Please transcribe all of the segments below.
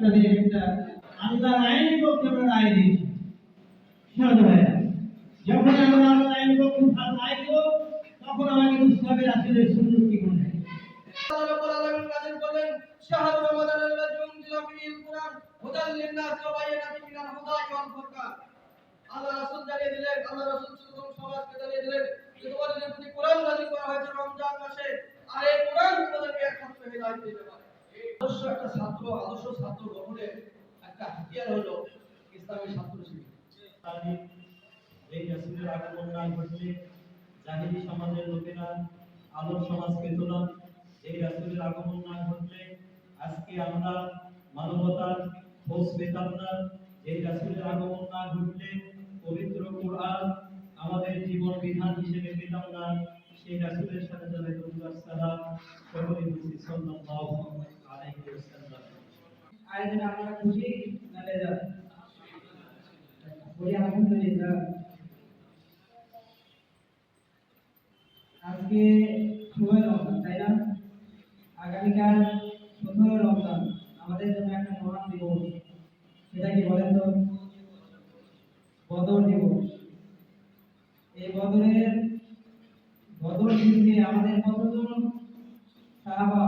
আপনাদের একটা আল্লাহর আইনের পক্ষে আমরা রায় দিয়েছি। যখন আমরা আল্লাহ আইন পক্ষে রায় দিব, তখন আমাকে বুঝতে হবে রাসূলের সুন্নত কি রমাদান আল্লাযী উনজিলা ফীহিল কুরআন, হুদাল লিন-নাস ওয়া বায়িনাতিন মিনাল হুদা ওয়াল ফুরকান। আল্লাহ রাসূল জানিয়ে দিলেন, আল্লাহ রাসূল সাল্লাল্লাহু সমাজকে জানিয়ে দিলেন যে তোমাদের প্রতি কোরআন নাযিল করা হয়েছে রমজান মাসে, আর এই কোরআন তোমাদেরকে একমাত্র হিদায়াত দিতে পারে। আদর্শ একটা ছাত্র, আদর্শ ছাত্র গঠনের একটা হাতিয়ার হলো ইসলামী ছাত্র এই রাসূলের আগমন না ঘটলে জাহিলি সমাজের লোকেরা, আলোর সমাজ পেত না। এই রাসূলের আগমন না ঘটলে আজকে আমরা মানবতার খোঁজ পেতাম না। এই রাসূলের আগমন না ঘটলে পবিত্র কোরআন আমাদের জীবন বিধান হিসেবে পেতাম না। সেই রাসূলের সাথে যারা দরুদ সালাম সকলে আলাইহি ওয়াসাল্লাম আজকে আগামীকাল রমজান। আমাদের জন্য একটা মহান দিবস। সেটা কি বলেন তো? বদর দিবস। এই বদরের বদর যুদ্ধে আমাদের কতজন সাহাবা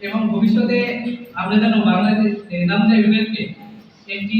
এবং ভবিষ্যতে আমরা যেন বাংলাদেশ নামজা বিভেদকে একটি